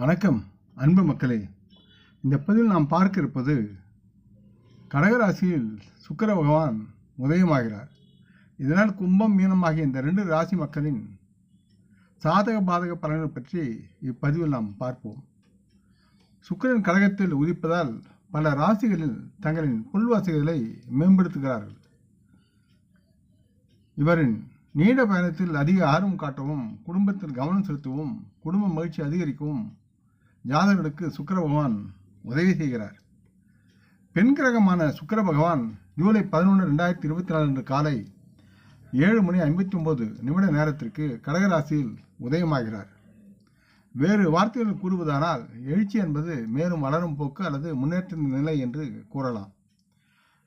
வணக்கம் அன்பு மக்களே. இந்த பதிவில் நாம் பார்க்க இருப்பது கடகராசியில் சுக்கர பகவான் உதயமாகிறார். இதனால் கும்பம் மீனம் ஆகிய இந்த ரெண்டு ராசி மக்களின் சாதக பாதக பலன்கள் பற்றி இப்பதிவில் நாம் பார்ப்போம். சுக்கிரன் கடகத்தில் உதிப்பதால் பல ராசிகளில் தங்களின் புல்வாசிகளை மேம்படுத்துகிறார்கள். இவரின் நீண்ட பயணத்தில் அதிக ஆர்வம் காட்டவும் குடும்பத்தில் கவனம் செலுத்தவும் குடும்ப மகிழ்ச்சி அதிகரிக்கவும் ஜாதகர்களுக்கு சுக்கர பகவான் உதவி செய்கிறார். பெண் கிரகமான சுக்கர பகவான் ஜூலை பதினொன்று ரெண்டாயிரத்தி இருபத்தி நாலு அன்று காலை ஏழு மணி ஐம்பத்தி ஒம்பது நிமிட நேரத்திற்கு கடகராசியில் உதயமாகிறார். வேறு வார்த்தைகள் கூறுவதானால் எழுச்சி என்பது மேலும் வளரும் போக்கு அல்லது முன்னேற்ற நிலை என்று கூறலாம்.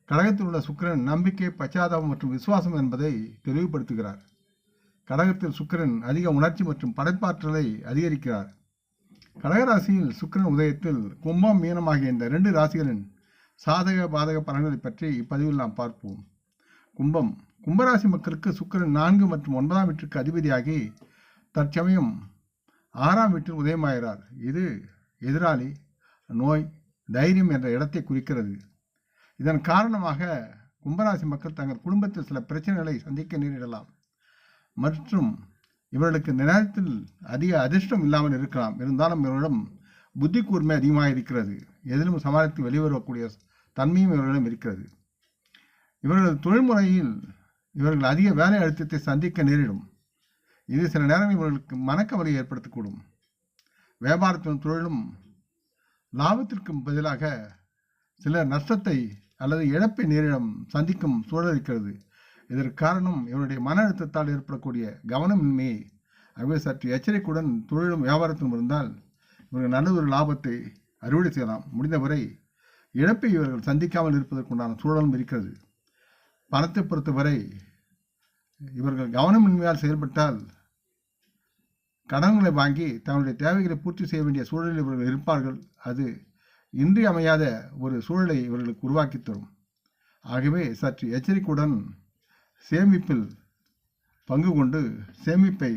கடகத்தில் உள்ள சுக்கிரன் நம்பிக்கை பச்சாதாபம் மற்றும் விசுவாசம் என்பதை தெளிவுபடுத்துகிறார். கடகத்தில் சுக்கிரன் அதிக உணர்ச்சி மற்றும் படைப்பாற்றலை அதிகரிக்கிறார். கடகராசியில் சுக்கிரன் உதயத்தில் கும்பம் மீனம் ஆகிய இந்த ரெண்டு ராசிகளின் சாதக பாதக பலன்களை பற்றி இப்பதிவில் நாம் பார்ப்போம். கும்பம். கும்பராசி மக்களுக்கு சுக்கிரன் நான்கு மற்றும் ஒன்பதாம் வீட்டிற்கு அதிபதியாகி தற்சமயம் ஆறாம் வீட்டில் உதயமாகிறார். இது எதிராளி நோய் தைரியம் என்ற இடத்தை குறிக்கிறது. இதன் காரணமாக கும்பராசி மக்கள் தங்கள் குடும்பத்தில் சில பிரச்சனைகளை சந்திக்க நேரிடலாம். மற்றும் இவர்களுக்கு நிலத்தில் நேரத்தில் அதிக அதிர்ஷ்டம் இல்லாமல் இருக்கலாம். இருந்தாலும் இவர்களிடம் புத்தி கூர்மை அதிகமாக இருக்கிறது. எதிலும் சமாளித்து வெளிவரக்கூடிய தன்மையும் இவர்களிடம் இருக்கிறது. இவர்களது தொழில்முறையில் இவர்கள் அதிக வேலை அழுத்தத்தை சந்திக்க நேரிடும். இது சில நேரங்களில் இவர்களுக்கு மனக்கவலை ஏற்படுத்தக்கூடும். வியாபாரத்தின் தொழிலும் லாபத்திற்கும் பதிலாக சிலர் நஷ்டத்தை அல்லது இழப்பை நேரிடம் சந்திக்கும் சூழல் இருக்கிறது. இதற்கு காரணம் இவருடைய மன அழுத்தத்தால் ஏற்படக்கூடிய கவனமின்மையை ஆகவே சற்று எச்சரிக்கையுடன் தொழிலும் வியாபாரத்திலும் இருந்தால் இவர்கள் நல்ல ஒரு லாபத்தை அறுவடை செய்யலாம். முடிந்தவரை இழப்பை இவர்கள் சந்திக்காமல் இருப்பதற்குண்டான சூழலும் இருக்கிறது. பணத்தை பொறுத்தவரை இவர்கள் கவனமின்மையால் செயல்பட்டால் கடன்களை வாங்கி தங்களுடைய தேவைகளை பூர்த்தி செய்ய வேண்டிய சூழலில் இவர்கள் இருப்பார்கள். அது இன்றியமையாத ஒரு சூழலை இவர்களுக்கு உருவாக்கி தரும். ஆகவே சற்று எச்சரிக்கையுடன் சேமிப்பில் பங்கு கொண்டு சேமிப்பை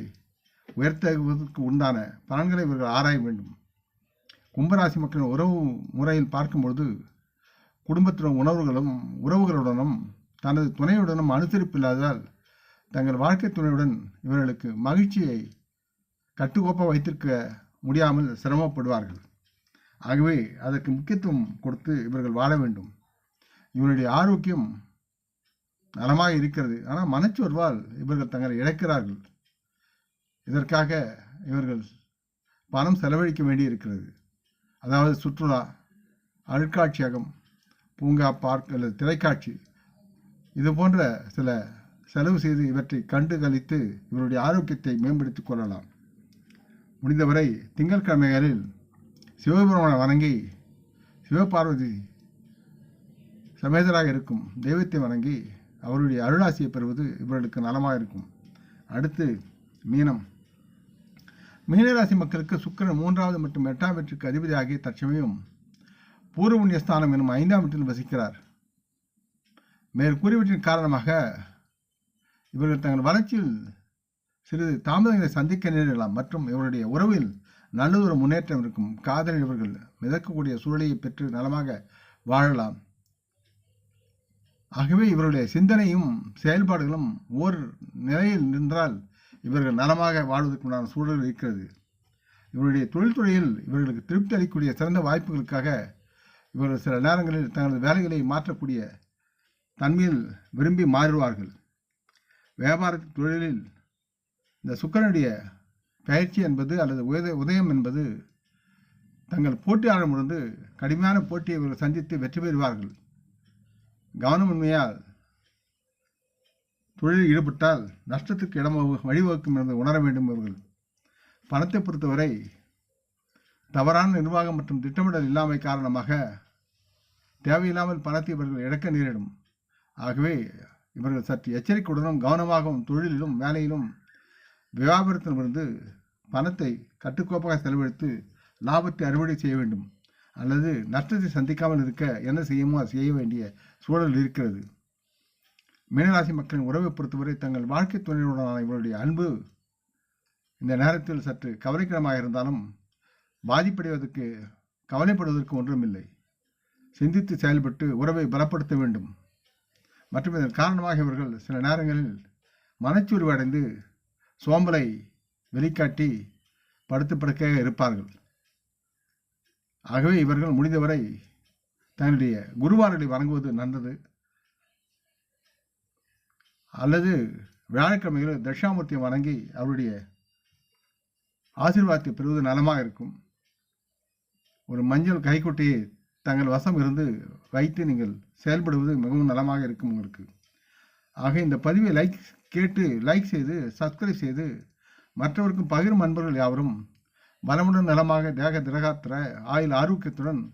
உயர்த்துவதற்கு உண்டான பலன்களை இவர்கள் ஆராய வேண்டும். கும்பராசி மக்களின் உறவு முறையில் பார்க்கும்பொழுது குடும்பத்துடன் உணவுகளும் உறவுகளுடனும் தனது துணையுடனும் அனுசரிப்பு இல்லாததால் தங்கள் வாழ்க்கை துணையுடன் இவர்களுக்கு மகிழ்ச்சியை கட்டுக்கோப்பாக வைத்திருக்க முடியாமல் சிரமப்படுவார்கள். ஆகவே அதற்கு முக்கியத்துவம் கொடுத்து இவர்கள் வாழ வேண்டும். இவருடைய ஆரோக்கியம் நலமாக இருக்கிறது. ஆனால் மனச்சோர்வால் இவர்கள் தங்களை இழக்கிறார்கள். இதற்காக இவர்கள் பணம் செலவழிக்க வேண்டி இருக்கிறது அதாவது சுற்றுலா அருட்காட்சியகம் பூங்கா பார்க் அல்லது திரைக்காட்சி இது போன்ற சில செலவு செய்து இவற்றை கண்டு கழித்து இவருடைய ஆரோக்கியத்தை மேம்படுத்திக் கொள்ளலாம். முடிந்தவரை திங்கட்கிழமைகளில் சிவபெருமான வணங்கி சிவபார்வதி சமேதராக இருக்கும் தெய்வத்தை வணங்கி அவருடைய அருளாசியை பெறுவது இவர்களுக்கு நலமாக இருக்கும். அடுத்து மீனம். மீனராசி மக்களுக்கு சுக்கரன் மூன்றாவது மற்றும் எட்டாம் வீட்டுக்கு அதிபதியாகி தற்சமயம் பூர்வ ஸ்தானம் எனும் ஐந்தாம் வீட்டில் வசிக்கிறார். மேற்கூறியவற்றின் காரணமாக இவர்கள் தங்கள் வளர்ச்சியில் சிறிது தாமதங்களை சந்திக்க நேரிடலாம். மற்றும் இவருடைய உறவில் நல்லதொரு முன்னேற்றம் இருக்கும். காதலில் இவர்கள் மிதக்கக்கூடிய சூழலையை பெற்று நலமாக வாழலாம். ஆகவே இவருடைய சிந்தனையும் செயல்பாடுகளும் ஓர் நிலையில் நின்றால் இவர்கள் நலமாக வாழ்வதற்குண்டான சூழல் இருக்கிறது. இவருடைய தொழில்துறையில் இவர்களுக்கு திருப்தி அளிக்கக்கூடிய சிறந்த வாய்ப்புகளுக்காக இவர்கள் சில நேரங்களில் தங்களது வேலைகளை மாற்றக்கூடிய தன்மையில் விரும்பி மாறுவார்கள் வியாபார தொழிலில் இந்த சுக்கரனுடைய பயிற்சி என்பது அல்லது உதய உதயம் என்பது தங்கள் போட்டியாளரிடமிருந்து கடுமையான போட்டியை இவர்கள் சந்தித்து வெற்றி பெறுவார்கள். கவனமின்மையால் தொழிலில் ஈடுபட்டால் நஷ்டத்துக்கு இடம் வழிவகுக்கும் என்பதை உணர வேண்டும் இவர்கள் பணத்தை பொறுத்தவரை தவறான நிர்வாகம் மற்றும் திட்டமிடல் இல்லாமை காரணமாக தேவையில்லாமல் பணத்தை இவர்கள் இழக்க நேரிடும். ஆகவே இவர்கள் சற்று எச்சரிக்கையுடனும் கவனமாகவும் தொழிலிலும் வேலையிலும் வியாபாரத்திலிருந்து பணத்தை கட்டுக்கோப்பாக செலவழித்து லாபத்தை அறுவடை செய்ய வேண்டும். அல்லது நஷ்டத்தை சந்திக்காமல் இருக்க என்ன செய்யுமோ செய்ய வேண்டிய சூழல் இருக்கிறது. மீனராசி மக்களின் உறவை பொறுத்தவரை தங்கள் வாழ்க்கை துணையுடனான இவருடைய அன்பு இந்த நேரத்தில் சற்று கவலைக்கிடமாக இருந்தாலும் பாதிப்படைவதற்கு கவலைப்படுவதற்கு ஒன்றுமில்லை. சிந்தித்து செயல்பட்டு உறவை பலப்படுத்த வேண்டும். மற்றும் இதன் காரணமாக இவர்கள் சில நேரங்களில் மனச்சூர்வு அடைந்து சோம்பலை வெளிக்காட்டி படுத்து படுக்கையாக இருப்பார்கள். ஆகவே இவர்கள் முடிந்தவரை தன்னுடைய குருவார்களை வணங்குவது நல்லது. அல்லது வியாழக்கிழமைகளில் தட்சிணாமூர்த்தியை வணங்கி அவருடைய ஆசீர்வாதத்தை பெறுவது நலமாக இருக்கும். ஒரு மஞ்சள் கைக்குட்டையை தங்கள் வசம் இருந்து வைத்து நீங்கள் செயல்படுவது மிகவும் நலமாக இருக்கும் உங்களுக்கு. ஆக இந்த பதிவை லைக் கேட்டு லைக் செய்து சப்ஸ்கிரைப் செய்து மற்றவருக்கும் பகிரும் அன்பர்கள் யாவரும் பலமுடன் நலமாக தேக திரகாத்திர ஆயுள் ஆரோக்கியத்துடன்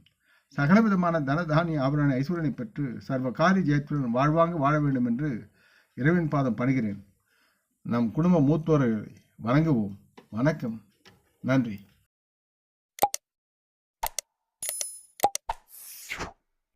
சகலவிதமான தனதானிய ஆபரண ஐஸ்வரனை பெற்று சர்வ காரிய ஜெயத்துடன் வாழ்வாங்க வாழ வேண்டும் என்று இறைவன் பாதம் பணிகிறேன். நம் குடும்ப மூத்தோரை வணங்குவோம். வணக்கம். நன்றி.